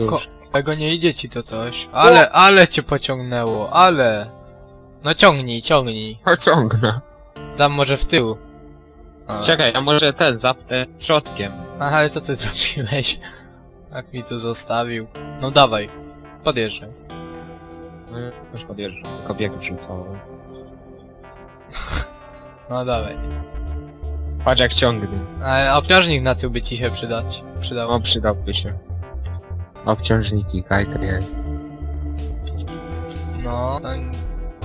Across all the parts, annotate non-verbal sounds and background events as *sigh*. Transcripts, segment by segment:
No ko tego nie idzie ci to coś. Ale, ale cię pociągnęło, ale. No ciągnij, ciągnij. Pociągnę. Dam może w tył. A. Czekaj, a może ten zapnę przodkiem. Aha, ale co ty *laughs* zrobiłeś? Jak mi tu zostawił. No dawaj. Podjeżdżaj. No już podjeżdżam, tylko bieg wrzucałem. *laughs* No dawaj. Patrz jak ciągnę. A obciążnik na tył by ci się przydać. Przydał. No przydałby się. Obciążniki, kajtry. No. no,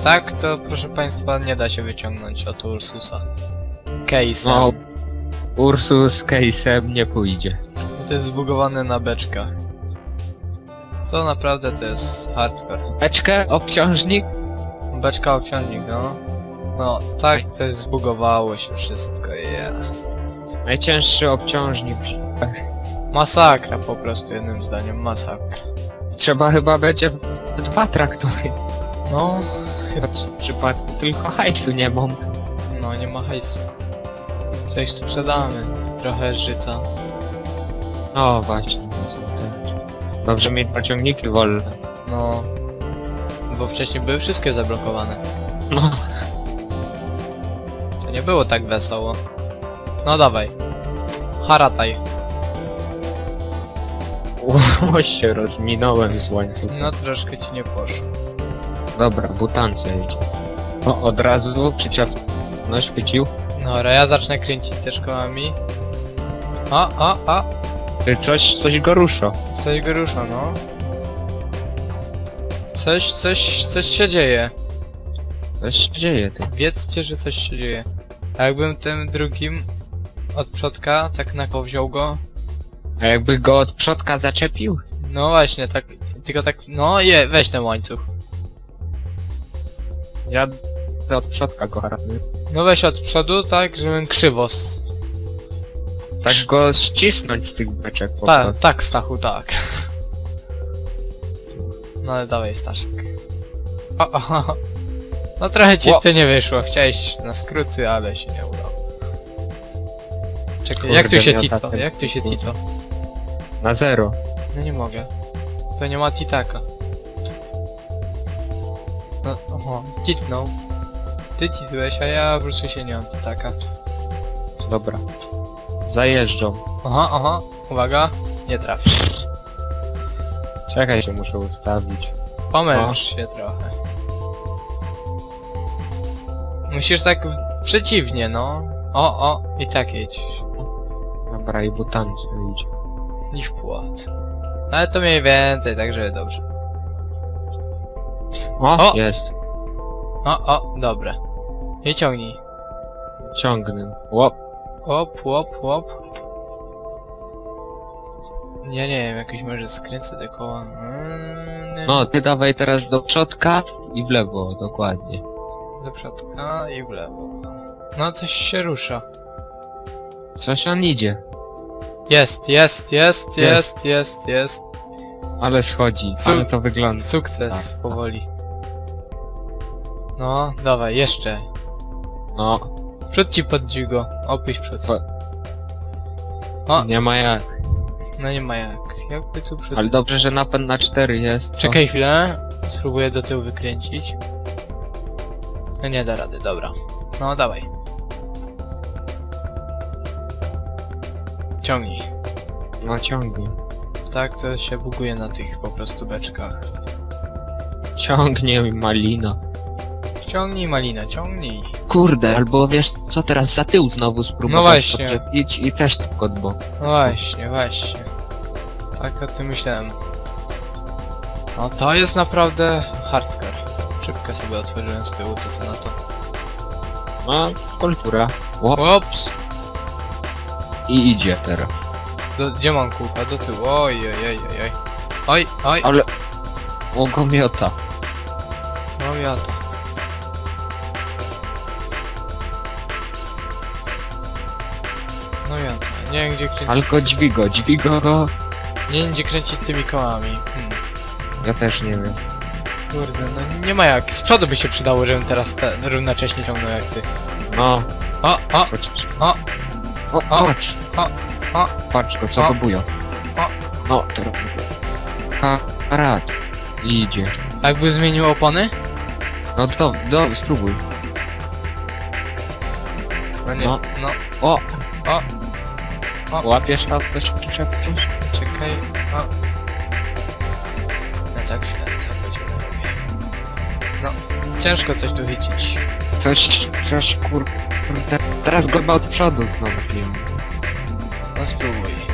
Tak, to proszę państwa nie da się wyciągnąć od Ursusa. Case'em. No, Ursus case'em nie pójdzie. To jest zbugowane na beczkach. To naprawdę to jest hardcore. Beczkę, obciążnik? Beczka obciążnik, no. No, tak, to jest zbugowało się wszystko, yeah. Najcięższy obciążnik. Masakra po prostu, jednym zdaniem, masakra. Trzeba chyba będzie dwa traktory. No, W przypadku tylko hajsu nie mam. no nie ma hajsu. Coś sprzedamy. Trochę żyta. No właśnie, te. Dobrze mieć pociągniki wolne. No. Bo wcześniej były wszystkie zablokowane. No. To nie było tak wesoło. No dawaj. Harataj. O, się rozminąłem z łańcucha. No troszkę ci nie poszło. Dobra, butance jedzie. O, od razu przyczep... No, chwycił. Dobra, ja zacznę kręcić też kołami. A, a, a. Ty coś, coś go rusza. Coś go rusza, no. Coś, coś, coś się dzieje. Coś się dzieje, ty. Wiedzcie, że coś się dzieje. A jakbym tym drugim od przodka tak na koło wziął go. A jakby go od przodka zaczepił? No właśnie, tak, tylko tak, no je, weź ten łańcuch. Ja od przodka go haratuję. No weź od przodu, tak, żebym krzywo s... Tak go ścisnąć z tych beczek po Tak, prostu. tak Stachu, tak. No ale dawaj Staszek. O, o, o. No trochę ci Ło. to nie wyszło, chciałeś na skróty, ale się nie udało. Czekaj, jak tu się miota Tito? ten Jak tu się. Tito? Na zero. No nie mogę. To nie ma Titaka. No, oho, titnął. Ty titłeś, a ja prostu się nie mam Titaka. Dobra. Zajeżdżą. Aha, aha, uwaga, nie trafię. Czekaj, się muszę ustawić. Pomęcz się trochę. Musisz tak w... przeciwnie, no. O, o, i tak jedź. Dobra, i butance idzie. W płot. Ale to mniej więcej, tak żeby dobrze. O, O! jest. O, o, dobre. I ciągnij. Ciągnę. Łop. Łop, łop, łop. Ja nie wiem, jakoś może skręcę te koła. Mm, nie. No, ty dawaj teraz do przodka i w lewo, dokładnie. Do przodka i w lewo. No, coś się rusza. Coś on idzie. Jest, jest, jest, jest, jest, jest. Ale schodzi. Su- Ale to wygląda. Sukces, Tak. powoli. No, dawaj, jeszcze. No, Przód ci podźwigo. Opuść przód. Po- O, nie ma jak. no nie ma jak. Jakby tu przód... Ale dobrze, że napęd na 4 jest. to- Czekaj chwilę. Spróbuję do tyłu wykręcić. No nie da rady, dobra. No dawaj. Ciągnij. No ciągnie. Tak, to się buguje na tych po prostu beczkach. Ciągnie malina. Ciągnij malina, ciągnij. Kurde, albo wiesz co, teraz za tył znowu spróbować No właśnie. podczepić i też tylko od boku. No właśnie, właśnie. Tak o tym myślałem. No to jest naprawdę hardcore. Szybkę sobie otworzyłem z tyłu, co ty na to? No, kultura. Łop. Ops! I idzie teraz. Do, gdzie mam kółka? Do tyłu. Oj, oj, oj, oj, oj. Oj, oj, Ale... O go miota. no ja to. No ja to. Nie wiem gdzie kręcić. Ale go dźwigo, dźwigo go. Nie wiem gdzie kręcić tymi kołami. Hmm. Ja też nie wiem. Kurde, no nie ma jak. Z przodu by się przydało, żebym teraz te równocześnie ciągnął jak ty. No, O, o, o, O, O. patrz. o, o. Patrz go, co O. go bują. O. No, teraz. Karat. Idzie. Jakby zmienił opony? No to, do, spróbuj. No nie, No. no, O! O. Łapiesz na też przyczepisz? czekaj, o. No tak źle, tak będzie lepiej. No, ciężko coś tu chycić. Coś, coś kur... Teraz go od przodu znowu wiem. No spróbuj.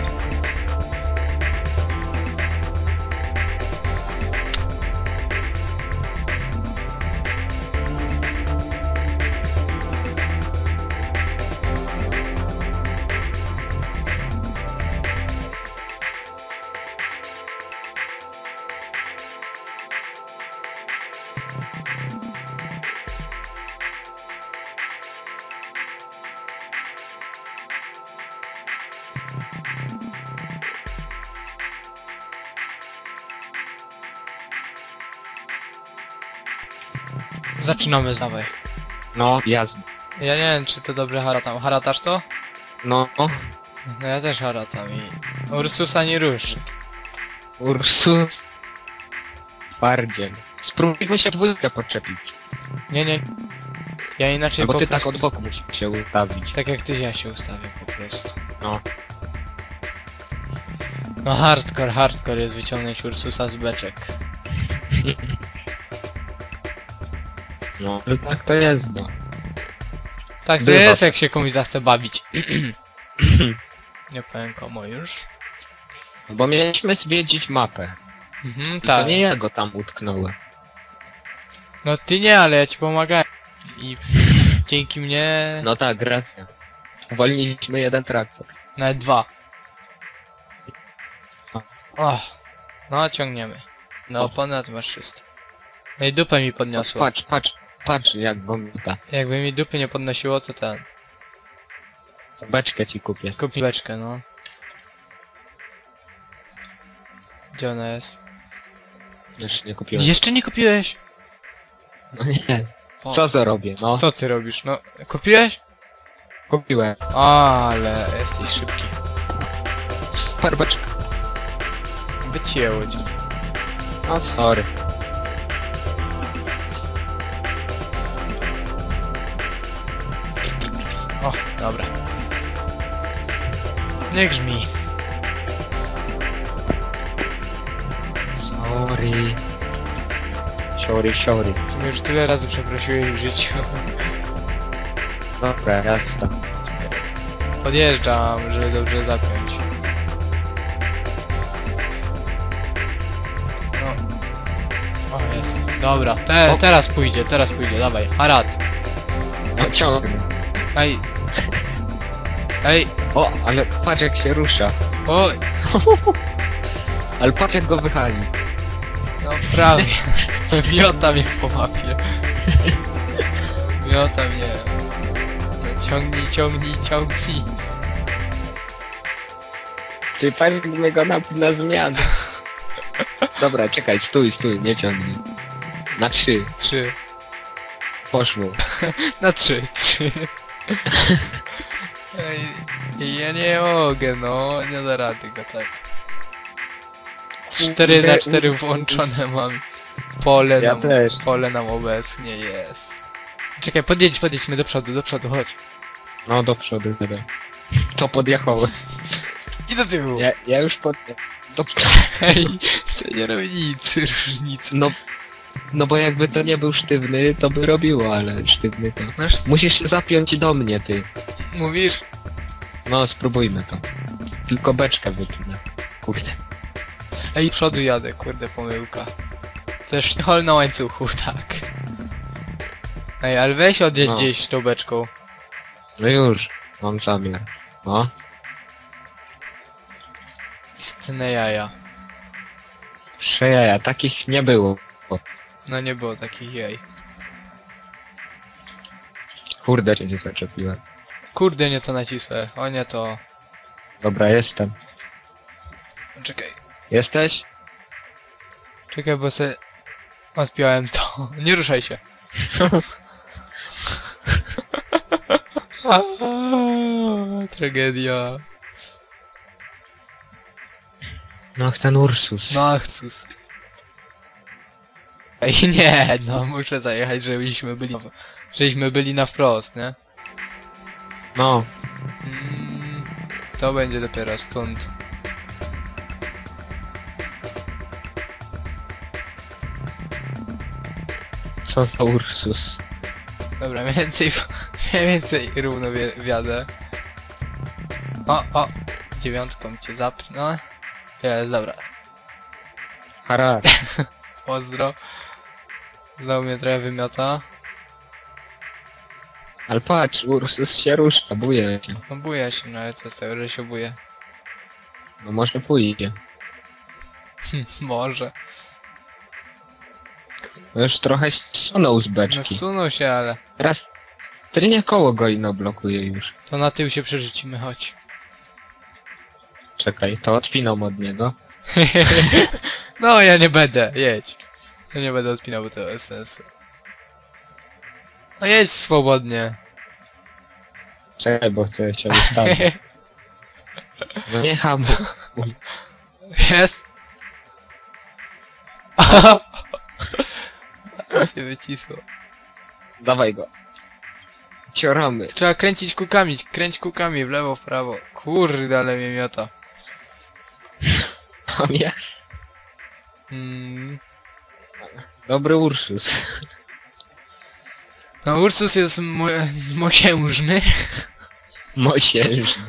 Zaczynamy zawaj. No, jazda. Ja nie wiem, czy to dobrze haratam. Haratasz to? No, No ja też haratam i... Ursusa nie rusz. Ursus. Twardziel. Spróbujmy się dwójkę podczepić. Nie, nie. Ja inaczej Bo po ty prostu... tak od boku musisz się ustawić. Tak jak ty ja się ustawię po prostu. No. No hardcore, hardcore jest wyciągnąć Ursusa z beczek. *laughs* No. Ale tak to jest, no. Tak to Bywa. jest jak się komuś zachce bawić. *clears throat* nie powiem komu już. Bo mieliśmy zwiedzić mapę. Mhm, I to tak. nie ja go tam utknąłem. No ty nie, ale ja ci pomagałem. I *clears throat* dzięki mnie No tak, racja. Uwolniliśmy jeden traktor. nawet dwa. O, no ciągniemy. No O. ponad masz 300. No i dupę mi podniosło. Patrz, patrz, patrz jak go. Jakby mi dupy nie podnosiło, to ten. To beczkę ci kupię. Kup mi beczkę, no. Gdzie ona jest? Jeszcze nie kupiłem. Jeszcze nie kupiłeś? No nie. O, Co zrobię, no? Co ty robisz? No, kupiłeś? Kupiłem. Ale jesteś szybki. Super beczka. Wycięło cię. No sorry. O, dobra. Nie grzmi. Sorry. Sorry, sorry. Ty mnie już tyle razy przeprosiłeś w życiu. Dobra, jasne. Podjeżdżam, żeby dobrze zapiąć. No. O, jest. Dobra, te, teraz pójdzie, teraz pójdzie, dawaj. Harad. No ciągnę. Ej. Ej. O, ale patrz jak się rusza. O, *laughs* Ale patrz jak go wychali. no prawie. *laughs* Miota mnie po mapie. Miota mnie. No, ciągnij, ciągnij, ciągnij. Czy patrz jak go na, na zmianę. Dobra, czekaj, stój, stój, nie ciągnij. Na trzy. Trzy. Poszło. *laughs* Na trzy, trzy. Ej, ja nie mogę, no, nie da rady go tak. 4 na 4 włączone mam. Pole Ja nam, też. pole nam obecnie jest. Czekaj, podjedź, podjedźmy do przodu, do przodu, chodź. No do przodu, dobra. To podjechałem. I do tyłu. Ja, ja już pod... Do... Hej, to nie robi nic, *laughs* różnicy. No... No bo jakby to nie był sztywny, to by robiło, ale sztywny to... No już Musisz się zapiąć do mnie, ty. Mówisz? No, spróbujmy to. Tylko beczkę wypnę. Kurde. Ej, przodu jadę, kurde, pomyłka. Też hol na łańcuchu, *laughs* tak. Ej, ale weź odjedź No. gdzieś tą beczką. No już, mam zamiar. No. Istne jaja. Przejaja, takich nie było. No nie było takich jaj. Kurde, cię nie zaczepiłem. Kurde, nie to nacisłe. O nie to... Dobra, jestem. Czekaj. Jesteś? Czekaj, bo se... Odpiąłem to. *laughs* Nie ruszaj się. *laughs* Tragedia. No ten Ursus. No Achsus. Ej, nie, no muszę zajechać, żebyśmy byli, żebyśmy byli na wprost, nie? No. Mm, to będzie dopiero stąd. Co za Ursus? Dobra, mniej więcej, *laughs* mniej więcej równo wi wiadę. O, o, dziewiątką cię zapnę. Jest, dobra. Harar. *laughs* Pozdro. Znowu mnie trochę wymiota. Ale patrz, Ursus się rusza, buje się. No buja się, no ale co z tego, że się buje? *laughs* No może pójdzie. Może. No Już trochę ściągnął z No beczki. sunął się, ale... Teraz tylnie koło go ino blokuje już. To na tył się przerzucimy, chodź. Czekaj, to odpinam od niego. *laughs* no ja nie będę, jedź. Ja nie będę odpinał, bo to bez sensu. No jedź swobodnie. Czekaj, bo chcę się ustawić. *laughs* No nie hamuj. Jest. *laughs* Cię wycisło. Dawaj go. Cioramy. Trzeba kręcić kukami, kręć kukami w lewo, w prawo. Kurde, ale mnie miota. *laughs* On ja. Mm. Dobry Ursus. No Ursus jest mo mosiężny. Mosiężny.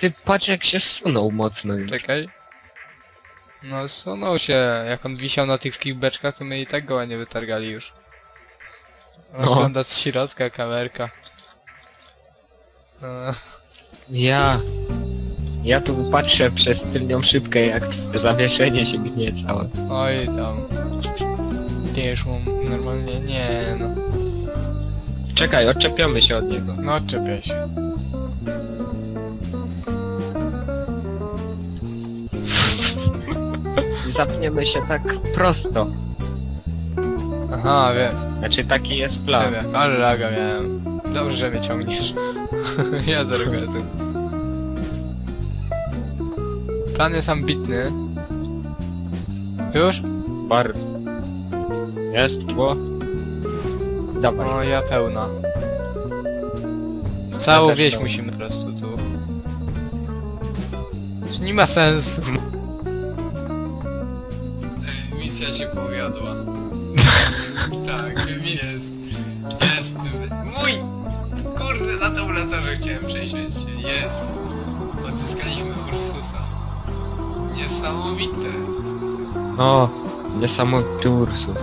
Ty patrz jak się zsunął mocno już. Czekaj. No sunął się, jak on wisiał na tych wszystkich beczkach, to my i tak go nie wytargali już. No. Z środka kamerka. No, Ja... Ja tu patrzę przez tylnią szybkę jak zawieszenie się gnie całe. oj tam. Wiesz, normalnie, nie no. Czekaj, odczepiamy się od niego. No odczepiaj się. *laughs* Zapniemy się tak prosto. Aha, wiem, Znaczy taki jest wiem, plan. wiem, ale laga miałem. Dobrze, że mnie ciągniesz. *laughs* ja gazu. Plan jest ambitny. Już? Bardzo. Jest, bo... Dawaj. No ja pełna. Całą Ja też wieś pełna. musimy po prostu tu. Czy nie ma sensu? Ej, *laughs* misja się powiodła. *laughs* tak, jest. Jest. Mój! Kurde, na tabulatorze chciałem przejrzeć. Jest. Odzyskaliśmy Ursusa. Niesamowite. No, niesamowity Ursus.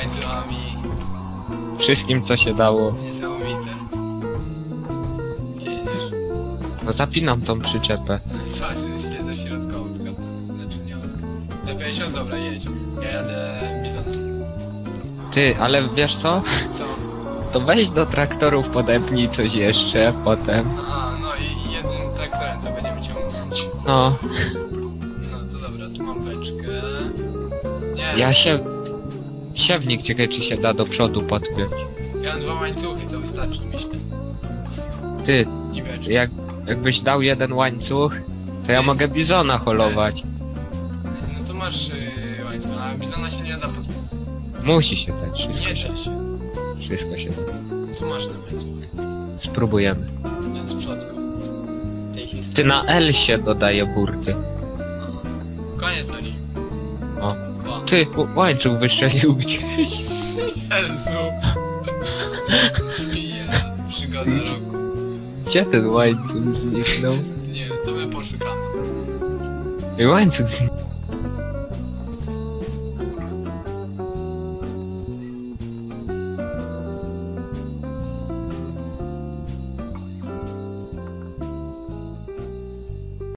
Łańcuchami. Wszystkim co się dało. Niesamowite. Gdzie jedziesz? No zapinam tą przyczepę. Patrz, siedzę w środku autka. Znaczy nie autka. Za 50, dobra, jedź. Ja jadę bizonem. Ty, ale wiesz co? Co? To weź do traktorów podepnij coś jeszcze potem. Aha, no i jednym traktorem to będziemy ciągnąć. No, No to dobra, tu mam beczkę. Nie, ja się... Siewnik ciekawe czy się da do przodu podpiąć. ja mam dwa łańcuchy, to wystarczy myślę. Ty, I jak, jakbyś dał jeden łańcuch, to ja mogę bizona holować. No to masz yy, łańcuch, a bizona się nie da pod... Musi się dać, wszystko Nie się, da się. wszystko się da. No to masz ten łańcuch. Spróbujemy. Ten z. Tej historii. Ty na L się dodaje burty. Aha. Koniec drogi. O. O. Ty, łańcuch wystrzelił gdzieś. Jezu. ja, przygoda roku. Gdzie ten łańcuch zniknął? Nie, to my poszukamy. Łańcuch.